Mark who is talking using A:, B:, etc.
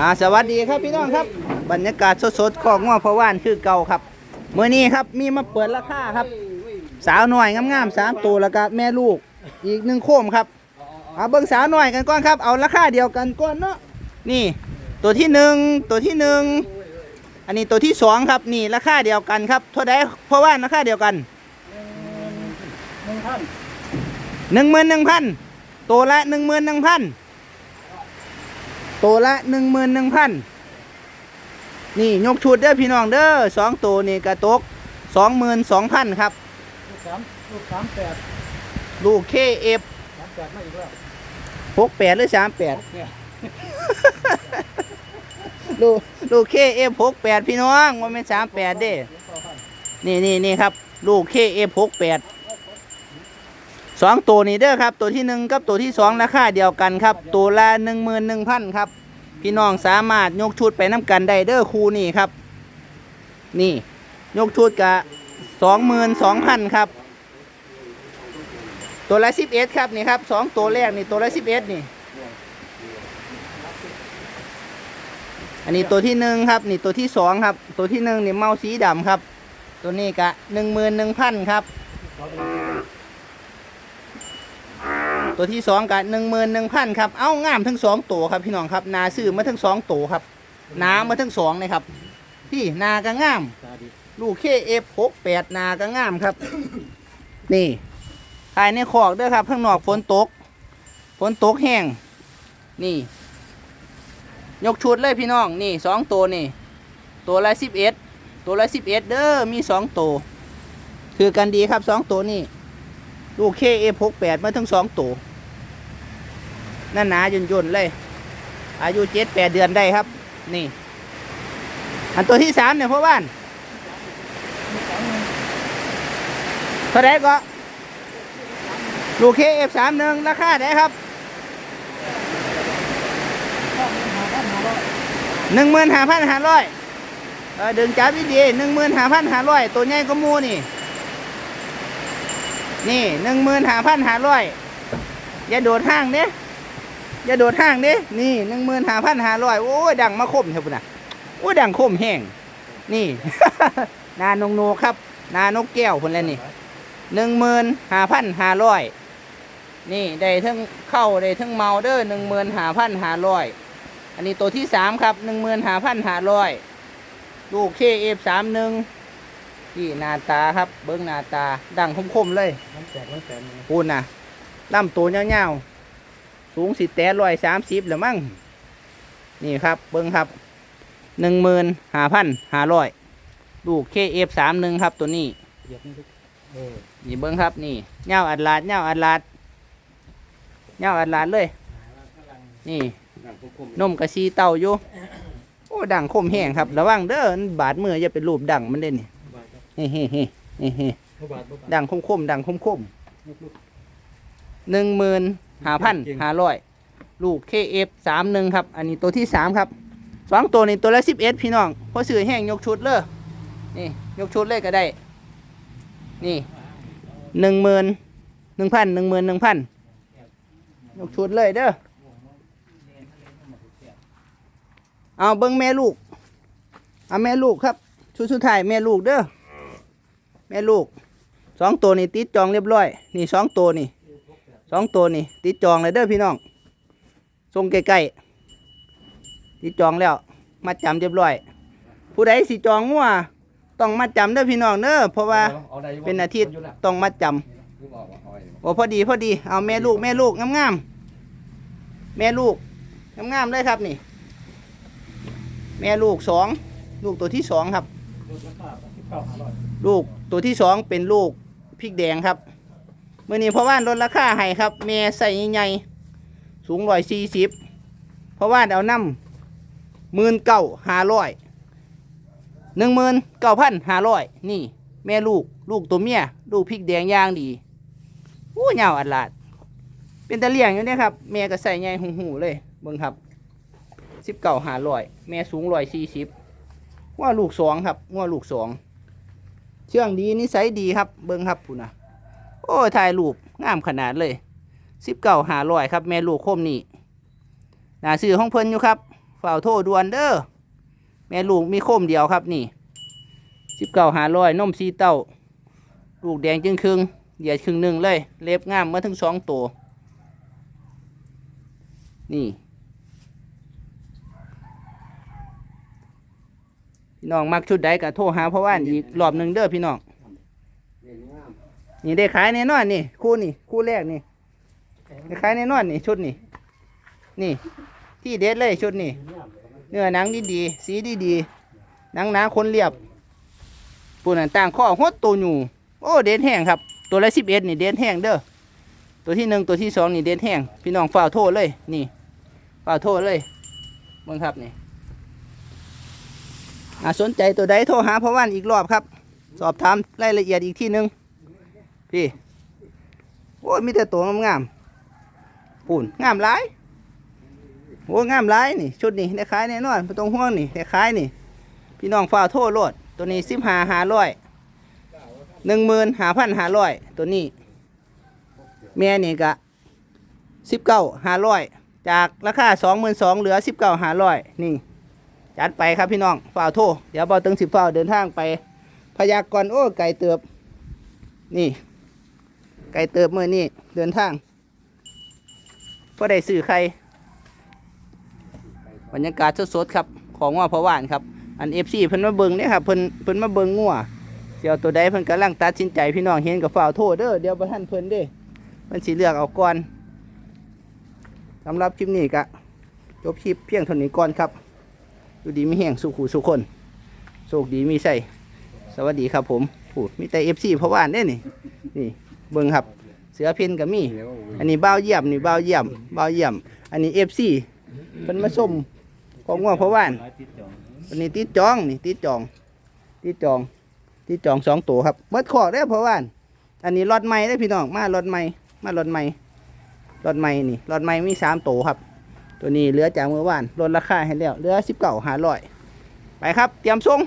A: อ่าสวัสดีครับพี่น้องครับ บรรยากาศสดๆของง้อพะว่านคือเก่าครับเมื่อนี้ครับมีมาเปิดราคาครับ สาวหน่อยงามๆสามตัวแล้วก็แม่ลูกอีกหนึ่งโคมครับเอาเบิ่งสาวหน่อยกันก่อนครับ เอาราคาเดียวกันก่อนเนาะนี่ ตัวที่หนึ่งตัวที่หนึ่งอันนี้ตัวที่สองครับนี่ราคาเดียวกันครับเท่าไดเพราะว่าราคาเดียวกัน
B: หนึ่งพัน
A: หนึ่งหมื่นหนึ่งพันตัวละหนึ่งหมื่นหนึ่งพัน ตัวละหนึ่งหมื่นหนึ่งพันนี่ยกชุดเด้อพี่น้องเด้อสองตัวนี่กระตกสองหมื่นสองพันครับ
B: ลูกสามลูกสามแปด
A: ลูกเคเอฟ
B: สามแปดมาอีกแล้ว
A: หกแปดหรือสามแปด
B: เนี่ย
A: ลูกลูกเคเอฟหกแปดพี่น้องว่าไม่สามแปดเด้ นี่นี่นี่ครับ ลูกเคเอฟหกแปด สองตัวนี้เด้อครับ ตัวที่หนึ่งกับตัวที่สองราคาเดียวกันครับ ตัวละหนึ่งหมื่นหนึ่งพันครับ พี่น้องสามารถยกชุดไปน้ำกันได้เด้อคูนี่ครับ นี่ ยกชุดกะสองหมื่นสองพันครับ ตัวละสิบเอ็ดครับนี่ครับสองตัวแรกนี่ตัวละสิบเอ็ดนี่ อันนี้ตัวที่หนึ่งครับ นี่ตัวที่สองครับ ตัวที่หนึ่งนี่เมาสีดำครับ ตัวนี้กะหนึ่งหมื่นหนึ่งพันครับ ตัวที่สองกะหนึ่งหมื่นหนึ่งพันครับเอ้างามทั้งสองตัวครับพี่น้องครับนาซื้อมาทั้งสองตัวครับนามาทั้งสองเลยครับพี่นากะงาม ลูกเคเอฟหกแปดนากะงามครับ นี่ภายในคอกเด้อครับข้างนอกฝนตกฝนตกแห้งนี่ ยกชุดเลยพี่น้องนี่สองตัวนี่ ตัวละสิบเอ็ดตัวละสิบเอ็ดเด้อมีสองตัวคือกันดีครับสองตัวนี่ลูกเคเอฟหกแปดมาทั้งสองตัว นั่นหนาย่นย่นๆเลย อายุเจ็ดแปดเดือนได้ครับ นี่ อันตัวที่สามเนี่ยพ่อบ้านเท่าไรก็ลูกเคเอฟสามหนึ่งราคาไหนครับหนึ่งหมื่นห้าพันห้าร้อยเออดึงจับดีๆหนึ่งหมื่นห้าพันห้าร้อยตัวใหญ่ก็มูนี่ นี่หนึ่งหมื่นห้าพันห้าร้อยอย่าโดดห้างเด้ อย่าโดดห้างเด้นี่หนึ่งหมื่นห้าพันห้าร้อยโอ้ยดังมาคมเท่าปุ่นน่ะโอ้ยดังคมแห้งนี่ นานงโนครับ นานกแก้วคนละนี่หนึ่งหมื่นห้าพันห้าร้อยนี่ได้ทั้งเข้าได้ทั้งเมาเด้อหนึ่งหมื่นห้าพันห้าร้อยอันนี้ตัวที่สามครับหนึ่งหมื่นห้าพันห้าร้อยลูกเคเอฟสามหนึ่งที่หน้าตาครับ เบิ้งหน้าตาดังคมๆเลย
B: น้ำแตกน้ำแตก
A: พูนนะลำตัวยาวๆ สูงสิแต่ร้อยสามสิบหรือมั้งนี่ครับเบิ้งครับหนึ่งหมื่นห้าพันห้าร้อยลูกเคเอฟสามหนึ่งครับตัวนี้
B: เหยียบนี่ทุกเออ
A: นี่เบิ้งครับนี่เงาอัดลาดเงาอัดลาดเงาอัดลาดเลย นี่
B: น้ำคม
A: นมกระซีเต่าอยู่โอ้ดังคมแห้งครับ ระวังเด้อมันบาดมืออย่าเป็นรูปดังมันเด่นนี่
B: บาทครับ
A: เฮ้เฮ้เฮ้เฮ้เฮ้
B: บ่บาทบ่บาท
A: ดังคมคมๆดังคมคม
B: ลูกลูก
A: หนึ่งหมื่น ห้าพันห้าร้อยลูกเคเอฟสามหนึ่งครับ อันนี้ตัวที่สามครับสองตัวนี้ตัวละสิบเอ็ดพี่น้องพอซื้อแห้งยกชุดเลยนี่ยกชุดเลยก็ได้ นี่หนึ่งหมื่นหนึ่งพันหนึ่งหมื่นหนึ่งพันยกชุดเลยเด้อเอาเบิ้งแม่ลูกเอาแม่ลูกครับ ชุดสุดท้ายแม่ลูกเด้อแม่ลูกสองตัวนี่ติดจองเรียบร้อย นี่สองตัวนี่ สองตัวนี่ติดจองเลยเด้อพี่น้องส่งใกล้ๆติดจองแล้วมาจำเรียบร้อย ผู้ใดสิจองงัวต้องมาจำเด้อพี่น้องเด้อเพราะว่าเป็นอาทิตย์ต้องมัดจำโอ้พอดีพอดีเอาแม่ลูกแม่ลูกงามๆแม่ลูกงามๆเลยครับนี่ แม่ลูกสองลูกตัวที่สองครับ
B: ลดราคาที่เก้าห้าร้อย
A: ลูกตัวที่สองเป็นลูกพริกแดงครับเมื่อนี้เพราะว่าลดราคาให้ครับแม่ใส่ใหญ่สูงร้อยสี่สิบเพราะว่าเอาน้ำหมื่นเก้าห้าร้อยหนึ่งหมื่นเก้าพันห้าร้อยนี่ แม่ลูกลูกตัวเมียลูกพริกแดงย่างดีอู้เหยาอัดลาด เป็นตะเลียงอยู่เนี่ยครับแม่ก็ใส่ใหญ่หูหูเลยเบิ่งครับสิบเก้าห้าร้อยแม่สูงร้อยสี่สิบว่าลูกสองครับว่าลูกสองเชื่องดีนิสัยดีครับเบิ้งครับพูนะ โอ้ยถ่ายรูปงามขนาดเลยสิบเก้าหาร้อยครับ แม่ลูกโคมนี่นาซื้อห้องเพิ่นอยู่ครับเฝ่าโทรด่วนเด้อแม่ลูกมีโคมเดียวครับนี่สิบเก้าหาร้อยนมสีเต้า ลูกแดงจึงครึ่งเหยียดครึ่งหนึ่งเลย เล็บงามมาถึงสองตัวนี่พี่น้องมักชุดใดก็โทรหาเพราะว่าอีกรอบหนึ่งเด้อพี่น้อง นี่ได้ขายแน่นอนนี่ คู่นี่ คู่แรกนี่ได้ขายแน่นอนนี่ชุดนี่ นี่ ที่เด็ดเลยชุดนี่ เนื้อหนังดีดีสีดีดีหนังหนาคนเรียบปูนันต่างข้อหดตัวอยู่โอ้เด็ดแห้งครับ ตัวละสิบเอ็ดนี่เด็ดแห้งเด้อตัวที่หนึ่งตัวที่สองนี่เด็ดแห้งพี่น้องฝ่าวโทษเลย นี่ฝ่าวโทษเลยเบิ่งครับนี่อาสนใจตัวใดโทรหาพ่อว่านอีกรอบครับ สอบถามรายละเอียดอีกที่หนึ่ง พี่ โอ้ยมีแต่ตัวงามๆปูนงามหลายโอ้งามหลายนี่ ชุดนี่ได้ขายแน่นอนไม่ต้องห่วงนี่ได้ขายนี่ พี่น้องฝ่าวโทษโลด ตัวนี้สิบห้าห้าร้อยหนึ่งหมื่นห้าพันห้าร้อยตัวนี้ แม่นี่ก็สิบเก้าห้าร้อยจากราคาสองหมื่นสองเหลือสิบเก้าห้าร้อยนี่ จัดไปครับพี่น้องฝ่าวโทษเดี๋ยวบอตึงสิบฝ่าวเดินทางไป พยากรณ์โอ้ไก่เติบ นี่ ไก่เติบเมื่อนี่เดินทางก็ได้สื่อใครบรรยากาศสดๆครับ ของว่าพระว่านครับ อันเอฟซีเพิ่นมาเบิงเนี่ยครับเพิ่นเพิ่นมาเบิงงัวเดี๋ยวตัวใดเพิ่นกำลังตัดสินใจพี่น้องเห็นกับฝ่าวโทษเด้อเดี๋ยวบ่ทันเพิ่นเด้มันสิเลือกเอาก่อนสำหรับคลิปนี้ก็จบคลิปเพียงเท่านี้ก่อนครับอยู่ดีมีแห่งสุขูสุขคนโชคดีมีใส่สวัสดีครับผมพูดมีแต่เอฟซีพระว่านเด้นี่นี่ เบิ่งครับ เสือเพ่นก็มี อันนี้บ้าวเยี่ยมนี่บ้าวเยี่ยมบ้าวเยี่ยม อันนี้เอฟซีเพิ่นมาส้มของง่วงเพราะว่าน
B: อั
A: นนี้ติดจองนี่ติดจองติดจองติดจองสองตัวครับเบิดขอได้เพราะว่านอันนี้รถใหม่ได้พี่น้องมารถใหม่มารถใหม่รถใหม่นี่รถใหม่มีสามตัวครับ ตัวนี้เหลือจากเมื่อวานลดราคาให้แล้วเหลือสิบเก้าหาร้อยไปครับ เตรียมส่ง